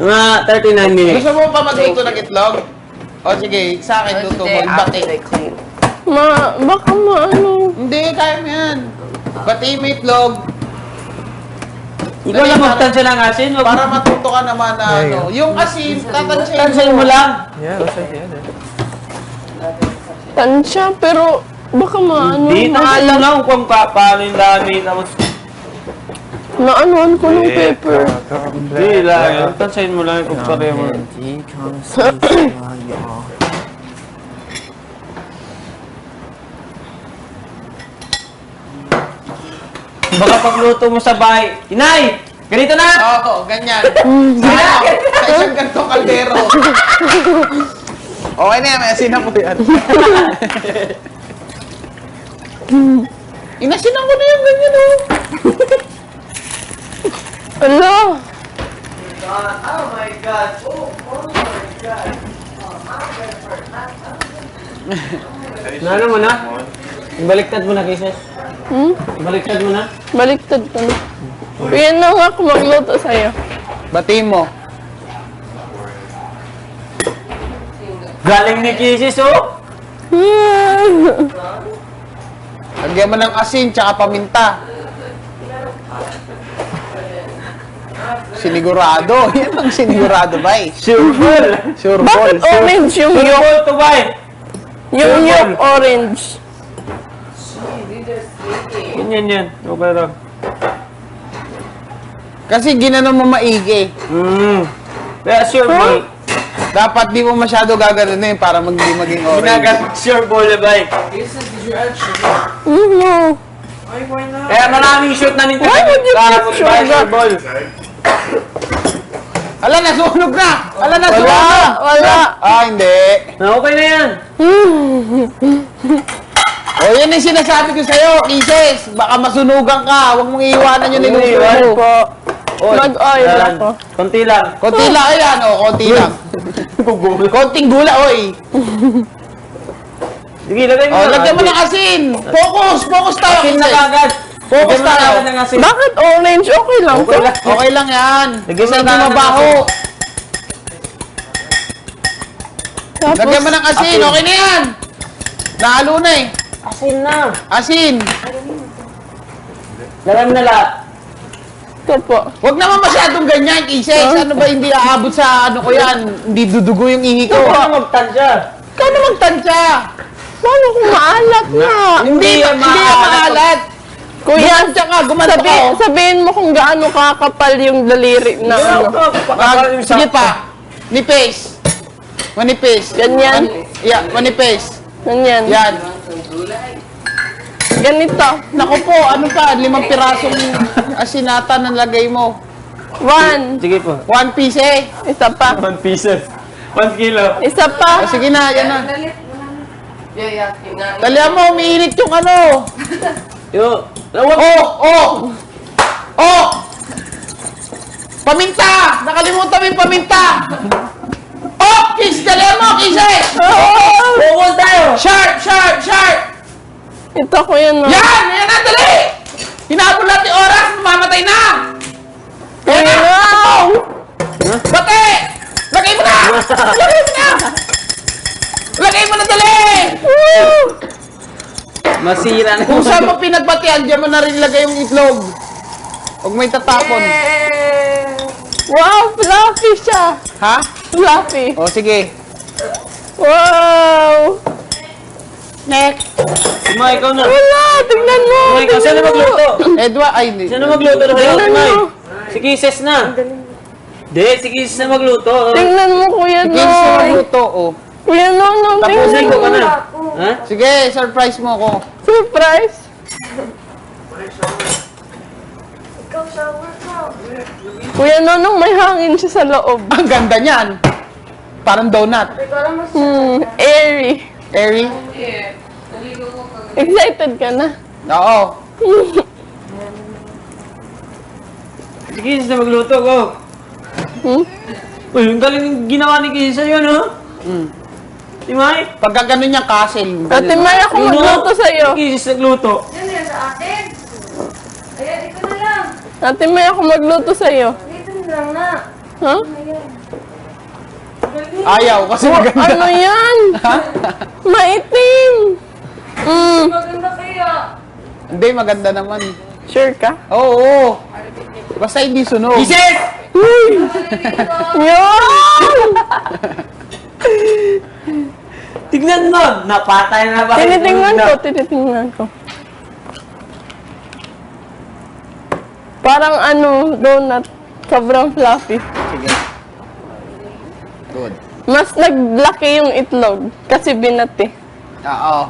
Mga 39 minutes. Gusto mo pa magluto ng itlog? O sige, sa akin luto mo. Bati. Ma, baka maano. Hindi, kaya mo yan. Bati mo itlog. Ikaw lang magtansya ng asin. Wag Para matuto ka naman na ano. Yung asin, tatansyahin Tansyahin mo lang. Yeah, the other. Tansya, pero baka maano. Di, nakaalam lang kung pa paano yung dami. Tapos, Naanoan ko ng paper. di lang. Tansyahin mo lang kung pareho mo. Baka pagluto mo sa bahay. Inay! Ganito na! Oo, ganyan. Sa, sa isang gantong kaldero. Okay na yan, asin na po yan. Inasinan ko na yung ganyan oh. Ala, Oh my God! Oh, oh my God! Nano mo na? Ibaliktad mo na, Kisses. hmm? Ibaliktad mo na. Baliktad ka na. Yan na nga ako magluto sa'yo. Bati mo. Galing ni Kisses, oh! Lagyan mo ng asin tsaka paminta. Sinigurado. Yan ang sinigurado ba eh. Sure ball! Sure Bakit ball. orange yung Sure yolk? ball to buy! Yung yolk orange. Ganyan yan. Okay lang. Kasi ginano mo maigi. Mm. Kaya sure ball. Dapat di mo masyado gaganunin para mag di maging orange. Ginagat sure ball na ba Mm, no. Kaya maraming shoot na nito. Why would you put mag-buy sugar? sure ball. Ala, nasunog na! Ala, nasunog Wala, na! wala. Ah, hindi. Na okay na yan. O, yan yung sinasabi ko sa'yo, Kisses. Baka masunugan ka. Huwag mong iiwanan yung Hindi, niluto iwan mo. po. Oy, Mag-oil yan. ako. Konti lang. Konti lang, ayan. O, konti lang. Konting gula, oy. Sige, lagay mo O, na. lagyan mo ng asin. Focus, focus tayo, Asin na kagad. Focus na tayo. kagad ng asin. Bakit orange? Okay lang to. Okay lang. Okay lang yan. Lagyan Kasi mo hindi na ng mabaho. Tapos, Lagyan mo ng asin. Okay na yan. Nahalo na eh. Asin na. Asin. Lagyan mo na lahat. ito po. Huwag naman masyadong ganyan, Kisses. Ano ba hindi aabot sa ano ko yan? Hindi dudugo yung ihi ko. Ikaw na magtansya. Ikaw na magtansya. Paano kung maalat na? Hindi, hindi yan maalat. Kuya, Gumansya ka, sabi, ka. oh. sabihin mo kung gaano kakapal yung daliri na ano. Wag, sige pa. Nipis. Manipis. Ganyan? Man- yeah, manipis. Ganyan. Yan. Ganito. Naku po, ano pa, limang pirasong asinata na lagay mo. One. Sige po. One piece eh. Isa pa. One pieces. One kilo. Isa pa. sige na, yan na. Dalihan mo, umiinit yung ano. Yo. Oh, oh! Oh! Paminta! Nakalimutan mo yung paminta! Oh! Kiss! Dalihan mo, kisses! Bukol tayo. Sharp, sharp, sharp! Ito ko oh. Yan! Masira na. Kung saan mo pinagbatian, diyan mo na rin lagay yung itlog. Huwag may tatapon. Wow! Fluffy siya. Ha? Fluffy. O, sige. Wow! Next. Sima, ikaw na. Wala! Tingnan mo! Sima, ikaw. Sino magluto? Edwa, ay, hindi. Sino magluto na kayo? Tingnan Sima. mo. Si Kisses na. Di, si Kisses na magluto. Tingnan mo, Kuya na Noy! magluto, oh. Kuya Noy, no, Tapusin tingnan ko mo. ka na. Ha? Sige, surprise mo ko. Surprise! Kuya Nonong, may hangin siya sa loob. Ang ganda niyan. Parang donut. Hmm, airy. Airy. Excited ka na? Oo. Si Kisses na magluto ko. Hmm? Uy, ang galing ginawa ni Kisses yun, ha? Mm. Si Mai? Pagka ganun yung castle. Ate May, ako Yun, magluto oh. sa'yo. Si Kisses nagluto. Yan yan sa atin. Ayan, ito na lang. Ate May, ako magluto sa'yo. Dito na lang na. Ha? Ayaw, kasi maganda. Ano yan? Maitim. Mm, Maganda kaya. Hindi, maganda naman. sure ka? Oo, oo. Basta hindi sunog. Kisses! Uy! Yan! Mo! Napatay na ba? Tinitingnan ko, tinitingnan ko. Parang ano, donut. Sobrang fluffy. Sige. Good. Mas naglaki yung itlog kasi binati. Oo.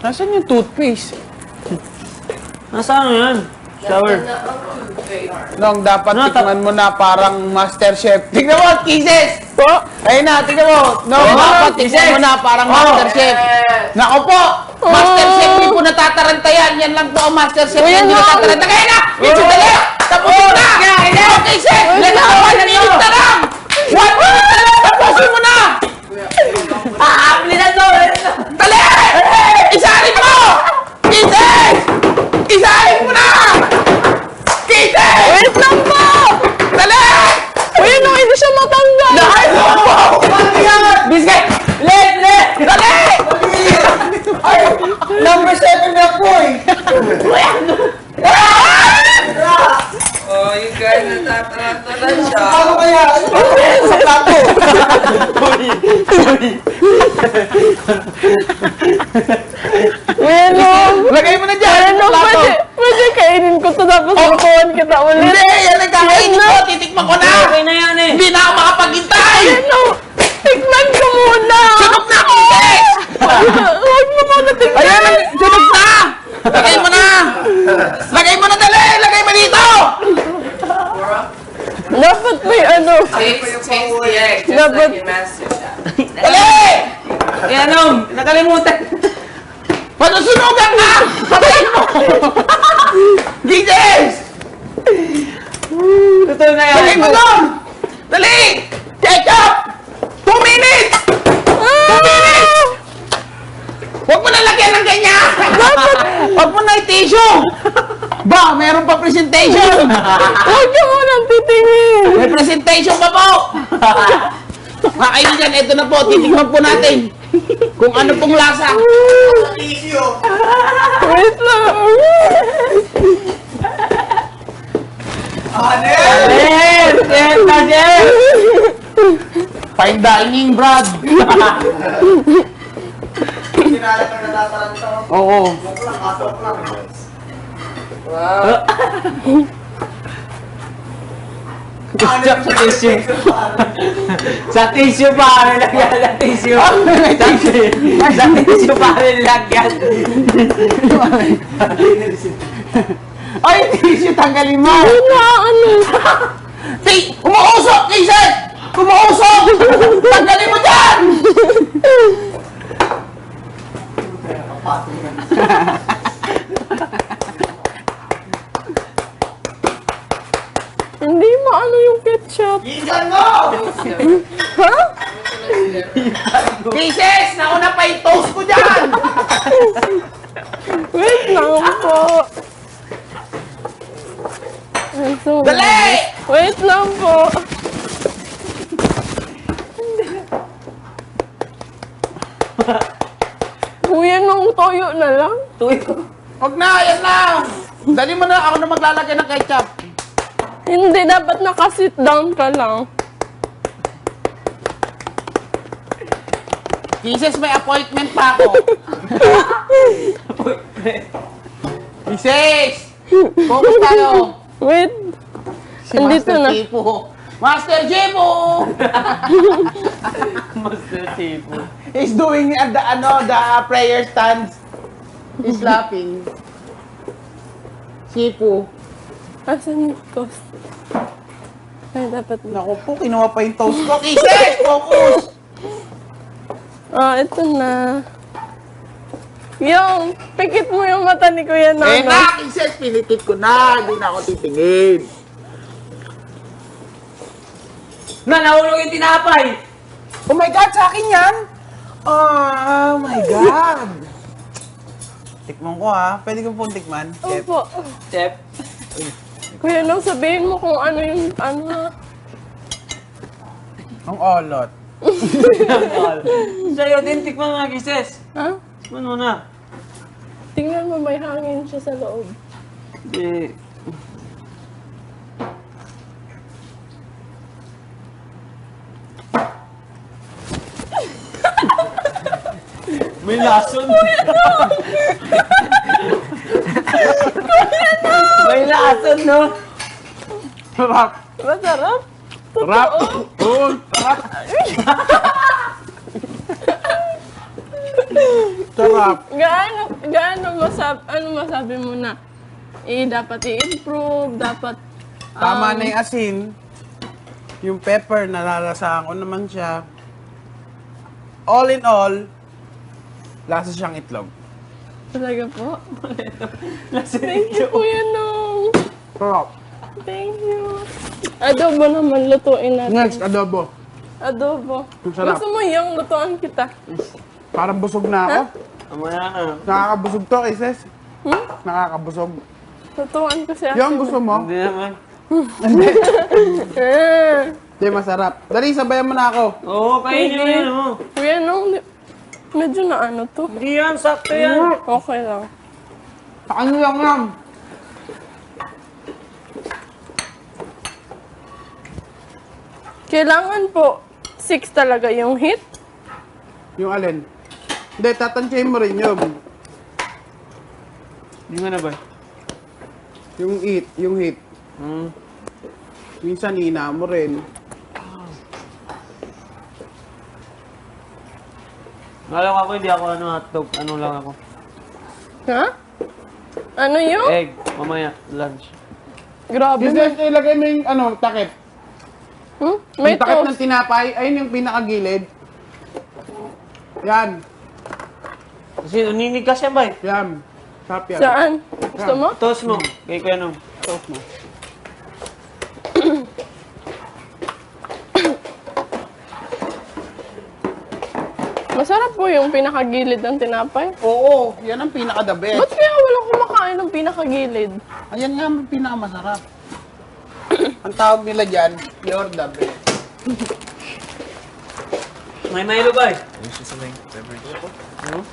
Nasaan yung toothpaste? Nasaan yan? Shower. Nung dapat ta- tikman mo na parang master chef. Tignan mo, kisses! Po? Ayun na, tignan mo. No, Oh, dapat tikman mo na parang Oh. master chef. Nako po! Master chef, hindi po natataranta yan. Yan lang po ang master chef. Hindi natataranta. Kaya na! Medyo dali! Tapusin mo na! Okay, chef! Uy, Let's ano? go! One minute na lang! One minute na lang! Tapusin mo na! Ah, bilisan mo! Dali! Isarin mo! Kisses! Isarin mo na! Kisses! Wait lang po! Dali! Uy, no, hindi siya matanggal! Dahil mo! Biscuit! Let! Let! Dali! 7 na po eh! Oh, you guys, natataranta na siya. Ano kaya? Sa plato! Uy, ano? Lagay mo na dyan! Ano, pwede, pwede kainin ko to tapos lutuan kita ulit. Hindi! Yan ang kakainin ko! Titikman ko na! Okay na yan eh! Hindi na ako makapaghintay! Ano? Tikman ko muna! Sunog na ako! Yes! Huwag mo muna tikman. Ayan! ang- Sunog na! Lagay mo na! Lagay mo na dali! Lagay mo dito! Dapat may ano. Taste, taste the egg, just Dapat- like in Master Chef. Dali! Eh ano? Nakalimutan! Panusunugan na! Patayin mo! Jesus! Totoo na yan! Lagay mo doon! Dali! Ketchup! Two minutes! Two minutes! Huwag mo na lagyan ng ganyan! Huwag mo na i-tissue! Ba, meron pa presentation! Huwag ka muna titingin. May presentation pa po! Mga kaibigan, ito na po. Titikman po natin kung ano pong lasa. Wait lang. Yes! Yes! Yes! Fine dining, Brad. Kinala ka natataranta. Oo. Wow. Ketchup sa tissue. sa tissue pa ano lagyan sa tissue. sa, sa tissue pa ano lagyan. Ay, tissue, tanggalin mo. Na ano? Tay, umuusok, Jason! Umuusok! Tanggalin mo dyan! Hindi mo ano yung ketchup. Isan mo! Ha? Pieces! Nauna pa yung toast ko dyan! Wait lang po. Ay, sorry. Dali! Wait lang po. Kuya, nung toyo na lang. Huwag na, yan na! Dali mo na, ako na maglalagay ng ketchup. Hindi, dapat nakasit down ka lang. Pieces, may appointment pa ako. Pieces! Focus tayo. Wait. Si Andito Master na. Chipo. Master Chipo! Master Chipo. He's doing uh, the, ano, the prayer stance. He's laughing. Chipo. Asan yung toast? Ay, dapat na. Naku po, kinuha pa yung toast ko. Pieces! Focus! Ah, ito na. Yung, pikit mo yung mata ni Kuya Eh Nano. na, Pieces, pinitit ko na. Hindi na ako titingin. Na, nahulog yung tinapay. Oh my God, sa akin yan? Oh my God. Tikman ko ha. Pwede ko pong tikman. Chef. Opo. Chef. Kuya nung sabihin mo kung ano yung ano ha. Ang olot. Sa'yo din, tikman nga, kises. Ha? Tikman mo na. Tingnan mo may hangin siya sa loob. Hindi. May lason. May lason, no? Sarap. Masarap. Sarap. Oo, sarap. sarap. Gaano, gaano masab, ano masabi mo na? Eh, dapat i-improve, dapat... Tama um, na yung asin. Yung pepper, nalalasahan ko naman siya. All in all, lasa siyang itlog. Talaga po? Thank you, Kuya Nung. Sarap. Thank you. Adobo naman, lutuin natin. Next, adobo. Adobo. Ang sarap. Gusto mo yung lutuan kita? Parang busog na ako. Mamaya na. Nakakabusog to, Ises. Hmm? Nakakabusog. Lutuan ko siya. Yung gusto mo? Hindi naman. Eh, Hindi, masarap. Dali, sabayan mo na ako. Oo, kainin mo yun, oh. Kuya Nung, di- medyo na ano to. Hindi yan, sakto yan. Okay lang. Sa ano lang lang. Kailangan po 6 talaga yung hit. Yung alin. Hindi, tatansyahin mo rin yun. Nga na ba? Yung eat, yung hit. Hmm. Minsan, ina mo rin. Alam ako, hindi ako ano hotdog. Ano lang ako. Ha? Ano yung? Egg. Mamaya, lunch. Grabe. Ises, ilagay mo yung ano, takip. Hmm? May yung takip ng toast. tinapay, ayun yung pinakagilid. Yan. Kasi naninig ka siya ba eh? Yan. Sarap yan. Saan? Gusto mo? Toast mo. Kay Kuya Nung. Sauce mo. Masarap po yung pinakagilid ng tinapay. Oo, yan ang pinaka-the best. Ba't kaya walang kumakain ng pinakagilid? Ayan nga ang pinakamasarap. ang tawag nila dyan, you're the best. May Milo ba eh? Ano?